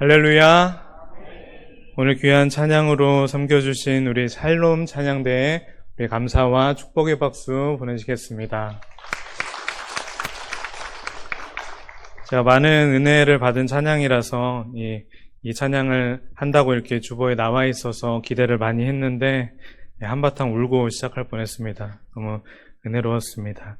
할렐루야. 오늘 귀한 찬양으로 섬겨주신 우리 살롬 찬양대에 우리 감사와 축복의 박수 보내시겠습니다. 제가 많은 은혜를 받은 찬양이라서 이, 이 찬양을 한다고 이렇게 주보에 나와 있어서 기대를 많이 했는데 네, 한바탕 울고 시작할 뻔했습니다. 너무 은혜로웠습니다.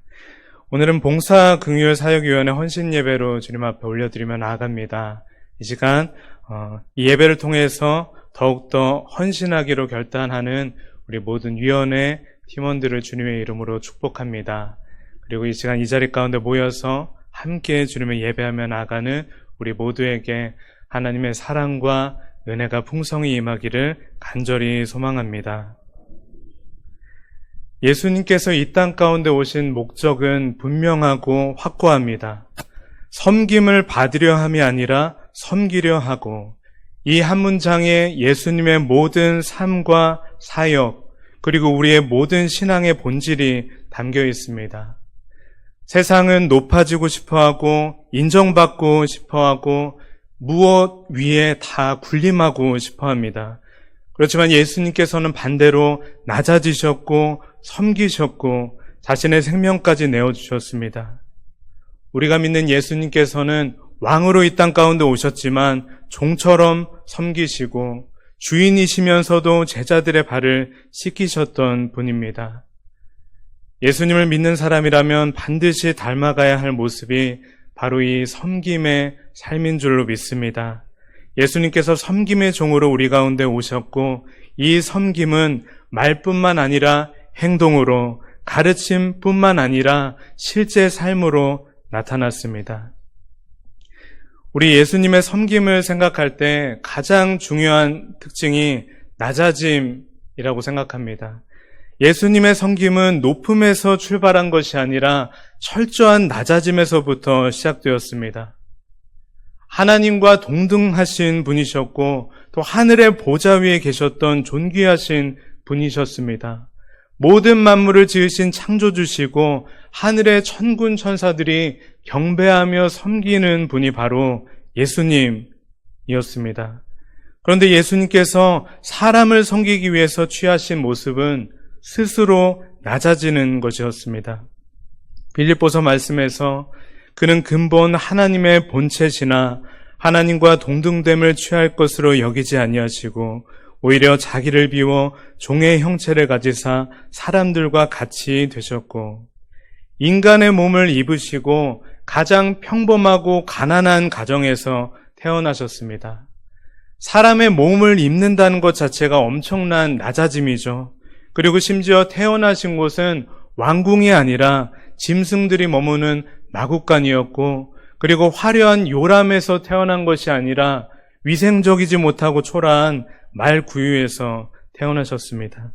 오늘은 봉사 긍휼 사역위원회 헌신 예배로 주님 앞에 올려드리며 나아갑니다. 이 시간 어, 이 예배를 통해서 더욱더 헌신하기로 결단하는 우리 모든 위원회 팀원들을 주님의 이름으로 축복합니다. 그리고 이 시간 이 자리 가운데 모여서 함께 주님의 예배하며 나가는 우리 모두에게 하나님의 사랑과 은혜가 풍성히 임하기를 간절히 소망합니다. 예수님께서 이 땅 가운데 오신 목적은 분명하고 확고합니다. 섬김을 받으려 함이 아니라 섬기려 하고 이 한 문장에 예수님의 모든 삶과 사역 그리고 우리의 모든 신앙의 본질이 담겨 있습니다. 세상은 높아지고 싶어 하고 인정받고 싶어 하고 무엇 위에 다 군림하고 싶어 합니다. 그렇지만 예수님께서는 반대로 낮아지셨고 섬기셨고 자신의 생명까지 내어주셨습니다. 우리가 믿는 예수님께서는 왕으로 이 땅 가운데 오셨지만 종처럼 섬기시고 주인이시면서도 제자들의 발을 씻기셨던 분입니다. 예수님을 믿는 사람이라면 반드시 닮아가야 할 모습이 바로 이 섬김의 삶인 줄로 믿습니다. 예수님께서 섬김의 종으로 우리 가운데 오셨고 이 섬김은 말뿐만 아니라 행동으로 가르침뿐만 아니라 실제 삶으로 나타났습니다. 우리 예수님의 섬김을 생각할 때 가장 중요한 특징이 낮아짐이라고 생각합니다. 예수님의 섬김은 높음에서 출발한 것이 아니라 철저한 낮아짐에서부터 시작되었습니다. 하나님과 동등하신 분이셨고 또 하늘의 보좌 위에 계셨던 존귀하신 분이셨습니다. 모든 만물을 지으신 창조주시고 하늘의 천군 천사들이 경배하며 섬기는 분이 바로 예수님이었습니다. 그런데 예수님께서 사람을 섬기기 위해서 취하신 모습은 스스로 낮아지는 것이었습니다. 빌립보서 말씀에서 그는 근본 하나님의 본체시나 하나님과 동등됨을 취할 것으로 여기지 아니하시고 오히려 자기를 비워 종의 형체를 가지사 사람들과 같이 되셨고 인간의 몸을 입으시고 가장 평범하고 가난한 가정에서 태어나셨습니다. 사람의 몸을 입는다는 것 자체가 엄청난 낮아짐이죠. 그리고 심지어 태어나신 곳은 왕궁이 아니라 짐승들이 머무는 마국간이었고 그리고 화려한 요람에서 태어난 것이 아니라 위생적이지 못하고 초라한 말 구유에서 태어나셨습니다.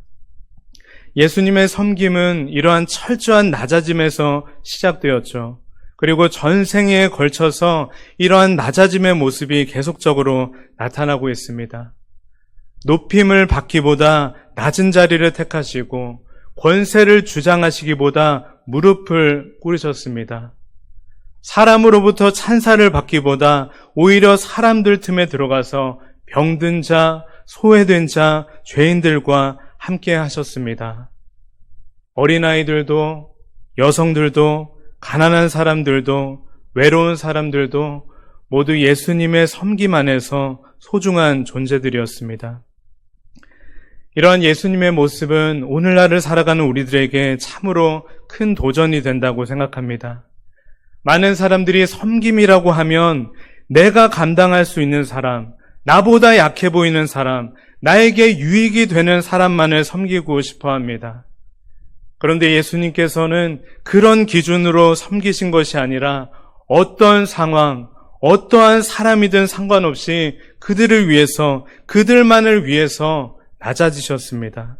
예수님의 섬김은 이러한 철저한 낮아짐에서 시작되었죠. 그리고 전생에 걸쳐서 이러한 낮아짐의 모습이 계속적으로 나타나고 있습니다. 높임을 받기보다 낮은 자리를 택하시고 권세를 주장하시기보다 무릎을 꿇으셨습니다. 사람으로부터 찬사를 받기보다 오히려 사람들 틈에 들어가서 병든 자, 소외된 자, 죄인들과 함께 하셨습니다. 어린아이들도, 여성들도, 가난한 사람들도, 외로운 사람들도 모두 예수님의 섬김 안에서 소중한 존재들이었습니다. 이러한 예수님의 모습은 오늘날을 살아가는 우리들에게 참으로 큰 도전이 된다고 생각합니다. 많은 사람들이 섬김이라고 하면 내가 감당할 수 있는 사람, 나보다 약해 보이는 사람, 나에게 유익이 되는 사람만을 섬기고 싶어 합니다. 그런데 예수님께서는 그런 기준으로 섬기신 것이 아니라 어떤 상황, 어떠한 사람이든 상관없이 그들을 위해서, 그들만을 위해서 낮아지셨습니다.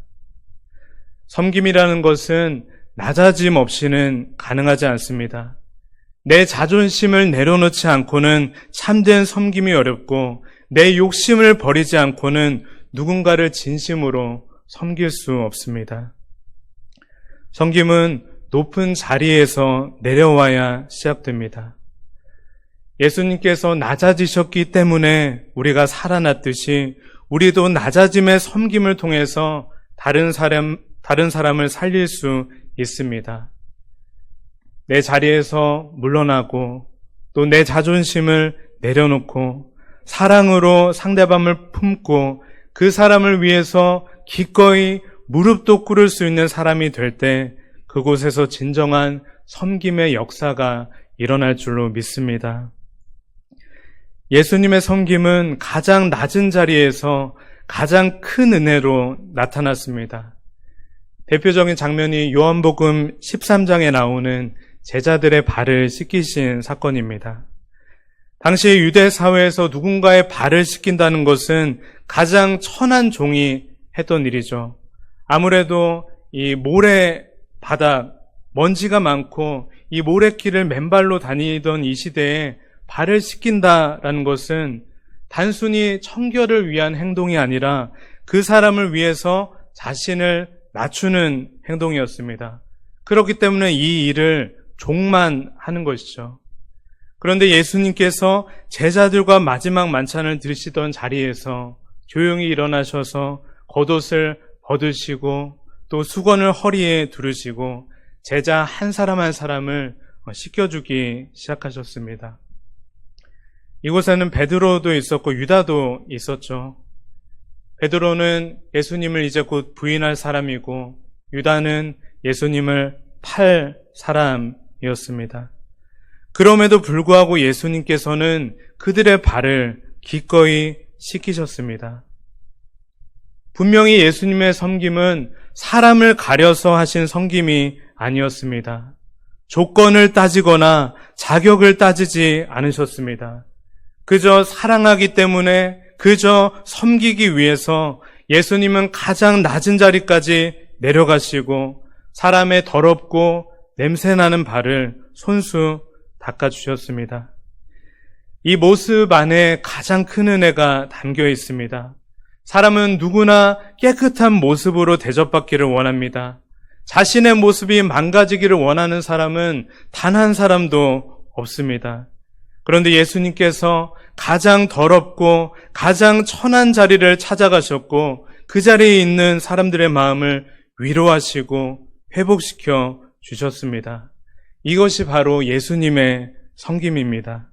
섬김이라는 것은 낮아짐 없이는 가능하지 않습니다. 내 자존심을 내려놓지 않고는 참된 섬김이 어렵고 내 욕심을 버리지 않고는 누군가를 진심으로 섬길 수 없습니다. 섬김은 높은 자리에서 내려와야 시작됩니다. 예수님께서 낮아지셨기 때문에 우리가 살아났듯이 우리도 낮아짐의 섬김을 통해서 다른 사람, 다른 사람을 살릴 수 있습니다. 내 자리에서 물러나고 또 내 자존심을 내려놓고 사랑으로 상대방을 품고 그 사람을 위해서 기꺼이 무릎도 꿇을 수 있는 사람이 될 때 그곳에서 진정한 섬김의 역사가 일어날 줄로 믿습니다. 예수님의 섬김은 가장 낮은 자리에서 가장 큰 은혜로 나타났습니다. 대표적인 장면이 요한복음 13장에 나오는 제자들의 발을 씻기신 사건입니다. 당시 유대 사회에서 누군가의 발을 씻긴다는 것은 가장 천한 종이 했던 일이죠. 아무래도 이 모래 바닥, 먼지가 많고 이 모래길을 맨발로 다니던 이 시대에 발을 씻긴다라는 것은 단순히 청결을 위한 행동이 아니라 그 사람을 위해서 자신을 낮추는 행동이었습니다. 그렇기 때문에 이 일을 종만 하는 것이죠. 그런데 예수님께서 제자들과 마지막 만찬을 드시던 자리에서 조용히 일어나셔서 겉옷을 벗으시고 또 수건을 허리에 두르시고 제자 한 사람 한 사람을 씻겨주기 시작하셨습니다. 이곳에는 베드로도 있었고 유다도 있었죠. 베드로는 예수님을 이제 곧 부인할 사람이고 유다는 예수님을 팔 사람이었습니다. 그럼에도 불구하고 예수님께서는 그들의 발을 기꺼이 씻기셨습니다. 분명히 예수님의 섬김은 사람을 가려서 하신 섬김이 아니었습니다. 조건을 따지거나 자격을 따지지 않으셨습니다. 그저 사랑하기 때문에 그저 섬기기 위해서 예수님은 가장 낮은 자리까지 내려가시고 사람의 더럽고 냄새나는 발을 손수 닦아주셨습니다. 이 모습 안에 가장 큰 은혜가 담겨 있습니다. 사람은 누구나 깨끗한 모습으로 대접받기를 원합니다. 자신의 모습이 망가지기를 원하는 사람은 단 한 사람도 없습니다. 그런데 예수님께서 가장 더럽고 가장 천한 자리를 찾아가셨고 그 자리에 있는 사람들의 마음을 위로하시고 회복시켜 주셨습니다. 이것이 바로 예수님의 섬김입니다.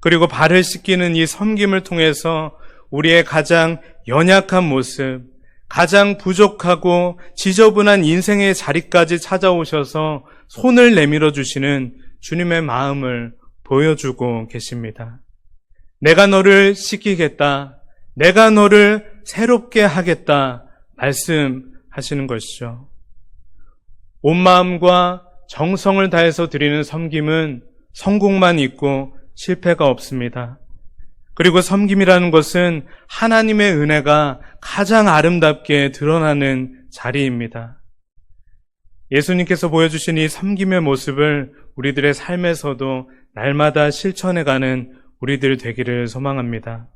그리고 발을 씻기는 이 섬김을 통해서 우리의 가장 연약한 모습, 가장 부족하고 지저분한 인생의 자리까지 찾아오셔서 손을 내밀어 주시는 주님의 마음을 보여주고 계십니다. 내가 너를 씻기겠다. 내가 너를 새롭게 하겠다. 말씀하시는 것이죠. 온 마음과 정성을 다해서 드리는 섬김은 성공만 있고 실패가 없습니다. 그리고 섬김이라는 것은 하나님의 은혜가 가장 아름답게 드러나는 자리입니다. 예수님께서 보여주신 이 섬김의 모습을 우리들의 삶에서도 날마다 실천해가는 우리들 되기를 소망합니다.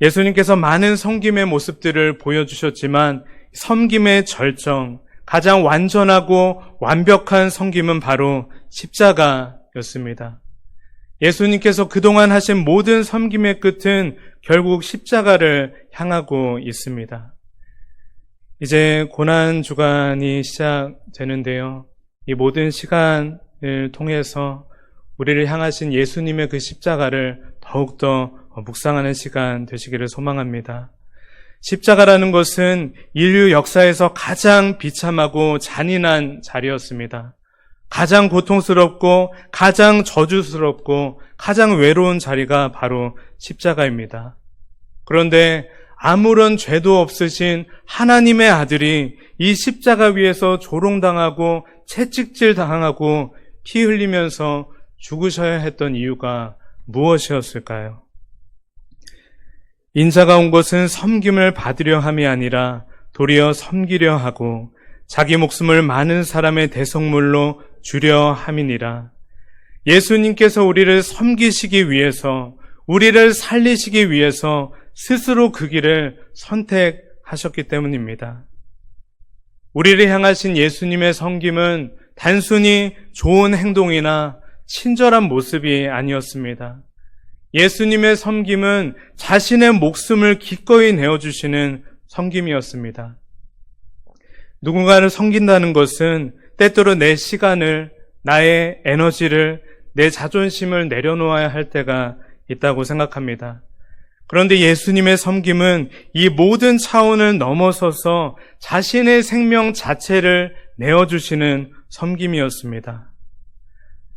예수님께서 많은 섬김의 모습들을 보여주셨지만 섬김의 절정, 가장 완전하고 완벽한 섬김은 바로 십자가였습니다. 예수님께서 그동안 하신 모든 섬김의 끝은 결국 십자가를 향하고 있습니다. 이제 고난 주간이 시작되는데요. 이 모든 시간을 통해서 우리를 향하신 예수님의 그 십자가를 더욱더 묵상하는 시간 되시기를 소망합니다. 십자가라는 것은 인류 역사에서 가장 비참하고 잔인한 자리였습니다. 가장 고통스럽고 가장 저주스럽고 가장 외로운 자리가 바로 십자가입니다. 그런데 아무런 죄도 없으신 하나님의 아들이 이 십자가 위에서 조롱당하고 채찍질 당하고 피 흘리면서 죽으셔야 했던 이유가 무엇이었을까요? 인자가 온 것은 섬김을 받으려 함이 아니라 도리어 섬기려 하고 자기 목숨을 많은 사람의 대성물로 주려 함이니라. 예수님께서 우리를 섬기시기 위해서, 우리를 살리시기 위해서 스스로 그 길을 선택하셨기 때문입니다. 우리를 향하신 예수님의 섬김은 단순히 좋은 행동이나 친절한 모습이 아니었습니다. 예수님의 섬김은 자신의 목숨을 기꺼이 내어주시는 섬김이었습니다. 누군가를 섬긴다는 것은 때때로 내 시간을, 나의 에너지를, 내 자존심을 내려놓아야 할 때가 있다고 생각합니다. 그런데 예수님의 섬김은 이 모든 차원을 넘어서서 자신의 생명 자체를 내어주시는 섬김이었습니다.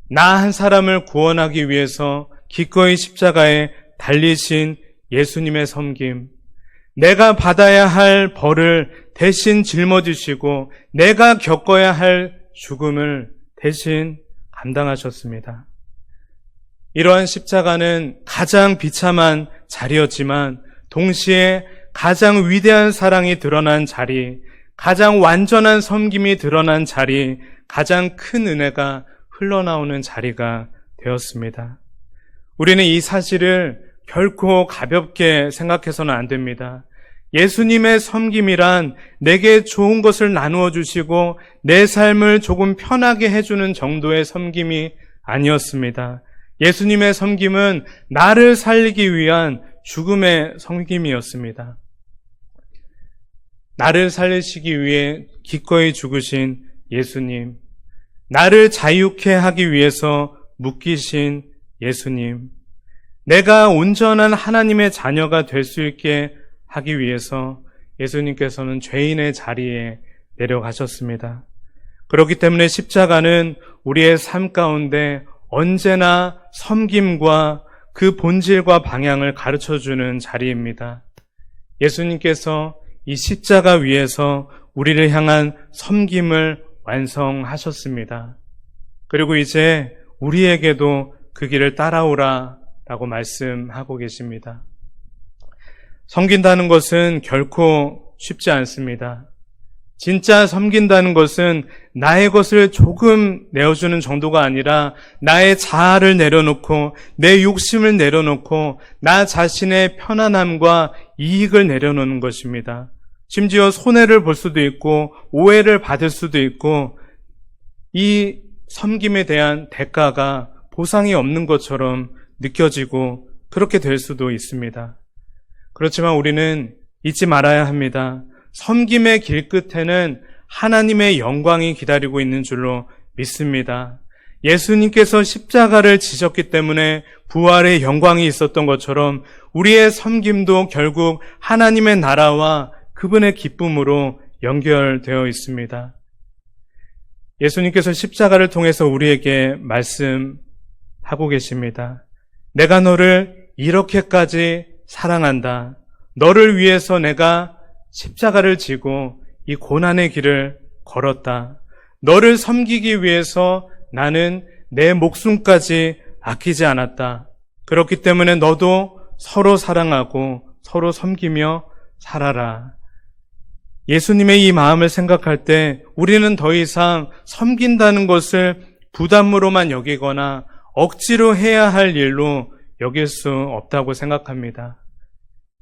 나 한 사람을 구원하기 위해서 기꺼이 십자가에 달리신 예수님의 섬김, 내가 받아야 할 벌을 대신 짊어지시고 내가 겪어야 할 죽음을 대신 감당하셨습니다. 이러한 십자가는 가장 비참한 자리였지만 동시에 가장 위대한 사랑이 드러난 자리, 가장 완전한 섬김이 드러난 자리, 가장 큰 은혜가 흘러나오는 자리가 되었습니다. 우리는 이 사실을 결코 가볍게 생각해서는 안 됩니다. 예수님의 섬김이란 내게 좋은 것을 나누어 주시고 내 삶을 조금 편하게 해주는 정도의 섬김이 아니었습니다. 예수님의 섬김은 나를 살리기 위한 죽음의 섬김이었습니다. 나를 살리시기 위해 기꺼이 죽으신 예수님, 나를 자유케 하기 위해서 묶이신 예수님, 내가 온전한 하나님의 자녀가 될 수 있게 하기 위해서 예수님께서는 죄인의 자리에 내려가셨습니다. 그렇기 때문에 십자가는 우리의 삶 가운데 언제나 섬김과 그 본질과 방향을 가르쳐 주는 자리입니다. 예수님께서 이 십자가 위에서 우리를 향한 섬김을 완성하셨습니다. 그리고 이제 우리에게도 그 길을 따라오라 라고 말씀하고 계십니다. 섬긴다는 것은 결코 쉽지 않습니다. 진짜 섬긴다는 것은 나의 것을 조금 내어주는 정도가 아니라 나의 자아를 내려놓고 내 욕심을 내려놓고 나 자신의 편안함과 이익을 내려놓는 것입니다. 심지어 손해를 볼 수도 있고 오해를 받을 수도 있고 이 섬김에 대한 대가가 보상이 없는 것처럼 느껴지고 그렇게 될 수도 있습니다. 그렇지만 우리는 잊지 말아야 합니다. 섬김의 길 끝에는 하나님의 영광이 기다리고 있는 줄로 믿습니다. 예수님께서 십자가를 지셨기 때문에 부활의 영광이 있었던 것처럼 우리의 섬김도 결국 하나님의 나라와 그분의 기쁨으로 연결되어 있습니다. 예수님께서 십자가를 통해서 우리에게 말씀 하고 계십니다. 내가 너를 이렇게까지 사랑한다. 너를 위해서 내가 십자가를 지고 이 고난의 길을 걸었다. 너를 섬기기 위해서 나는 내 목숨까지 아끼지 않았다. 그렇기 때문에 너도 서로 사랑하고 서로 섬기며 살아라. 예수님의 이 마음을 생각할 때 우리는 더 이상 섬긴다는 것을 부담으로만 여기거나 억지로 해야 할 일로 여길 수 없다고 생각합니다.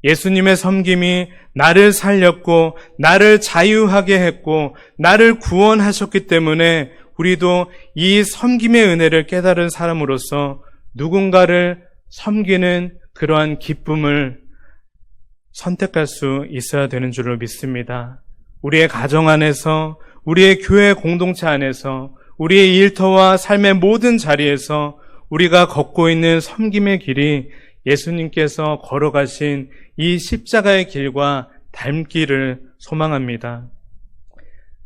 예수님의 섬김이 나를 살렸고, 나를 자유하게 했고, 나를 구원하셨기 때문에 우리도 이 섬김의 은혜를 깨달은 사람으로서 누군가를 섬기는 그러한 기쁨을 선택할 수 있어야 되는 줄을 믿습니다. 우리의 가정 안에서, 우리의 교회 공동체 안에서, 우리의 일터와 삶의 모든 자리에서 우리가 걷고 있는 섬김의 길이 예수님께서 걸어가신 이 십자가의 길과 닮기를 소망합니다.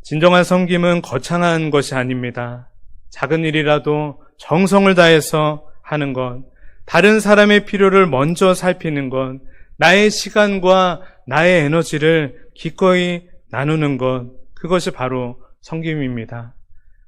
진정한 섬김은 거창한 것이 아닙니다. 작은 일이라도 정성을 다해서 하는 것, 다른 사람의 필요를 먼저 살피는 것, 나의 시간과 나의 에너지를 기꺼이 나누는 것, 그것이 바로 섬김입니다.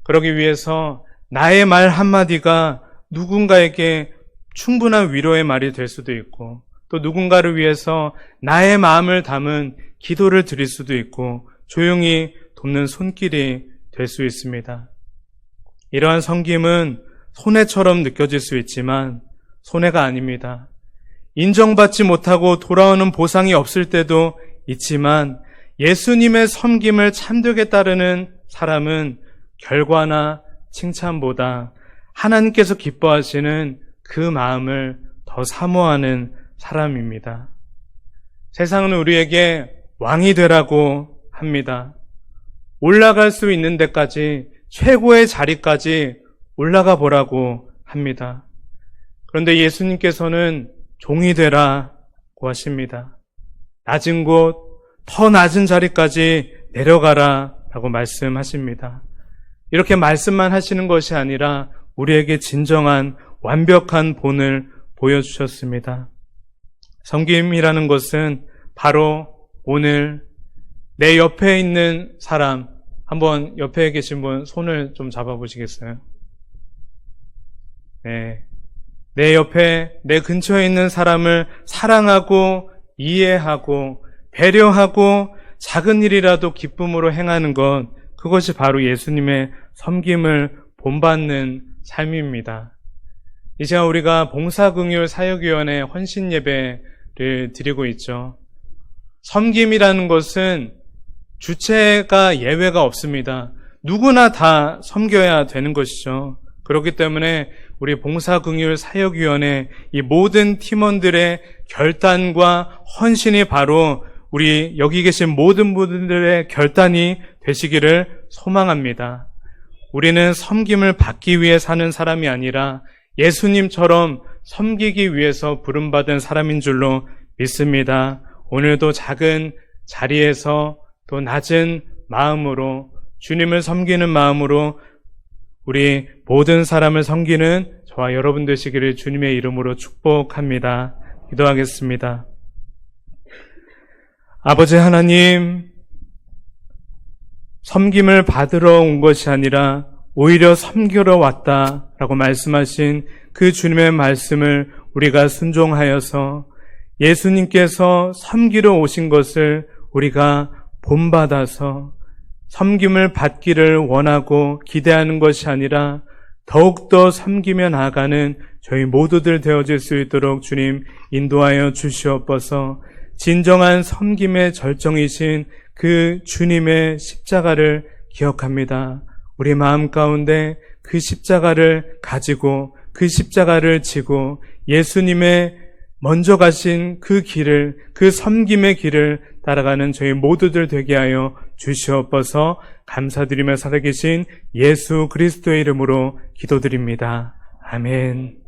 그러기 위해서 나의 말 한마디가 누군가에게 충분한 위로의 말이 될 수도 있고 또 누군가를 위해서 나의 마음을 담은 기도를 드릴 수도 있고 조용히 돕는 손길이 될 수 있습니다. 이러한 성김은 손해처럼 느껴질 수 있지만 손해가 아닙니다. 인정받지 못하고 돌아오는 보상이 없을 때도 있지만 예수님의 섬김을 참되게 따르는 사람은 결과나 칭찬보다 하나님께서 기뻐하시는 그 마음을 더 사모하는 사람입니다. 세상은 우리에게 왕이 되라고 합니다. 올라갈 수 있는 데까지 최고의 자리까지 올라가 보라고 합니다. 그런데 예수님께서는 종이 되라고 하십니다. 낮은 곳, 더 낮은 자리까지 내려가라 라고 말씀하십니다. 이렇게 말씀만 하시는 것이 아니라 우리에게 진정한 완벽한 본을 보여주셨습니다. 섬김이라는 것은 바로 오늘 내 옆에 있는 사람, 한번 옆에 계신 분 손을 좀 잡아보시겠어요? 네. 내 옆에, 내 근처에 있는 사람을 사랑하고 이해하고 배려하고 작은 일이라도 기쁨으로 행하는 것, 그것이 바로 예수님의 섬김을 본받는 삶입니다. 이 시간 우리가 봉사긍휼 사역위원회 헌신 예배를 드리고 있죠. 섬김이라는 것은 주체가 예외가 없습니다. 누구나 다 섬겨야 되는 것이죠. 그렇기 때문에 우리 봉사긍휼 사역위원회 이 모든 팀원들의 결단과 헌신이 바로 우리 여기 계신 모든 분들의 결단이 되시기를 소망합니다. 우리는 섬김을 받기 위해 사는 사람이 아니라 예수님처럼 섬기기 위해서 부름받은 사람인 줄로 믿습니다. 오늘도 작은 자리에서 또 낮은 마음으로 주님을 섬기는 마음으로 우리 모든 사람을 섬기는 저와 여러분 되시기를 주님의 이름으로 축복합니다. 기도하겠습니다. 아버지 하나님, 섬김을 받으러 온 것이 아니라 오히려 섬기러 왔다라고 말씀하신 그 주님의 말씀을 우리가 순종하여서 예수님께서 섬기러 오신 것을 우리가 본받아서 섬김을 받기를 원하고 기대하는 것이 아니라 더욱더 섬기며 나아가는 저희 모두들 되어질 수 있도록 주님 인도하여 주시옵소서. 진정한 섬김의 절정이신 그 주님의 십자가를 기억합니다. 우리 마음 가운데 그 십자가를 가지고 그 십자가를 지고 예수님의 먼저 가신 그 길을, 그 섬김의 길을 따라가는 저희 모두들 되게 하여 주시옵소서 감사드리며 살아계신 예수 그리스도의 이름으로 기도드립니다. 아멘.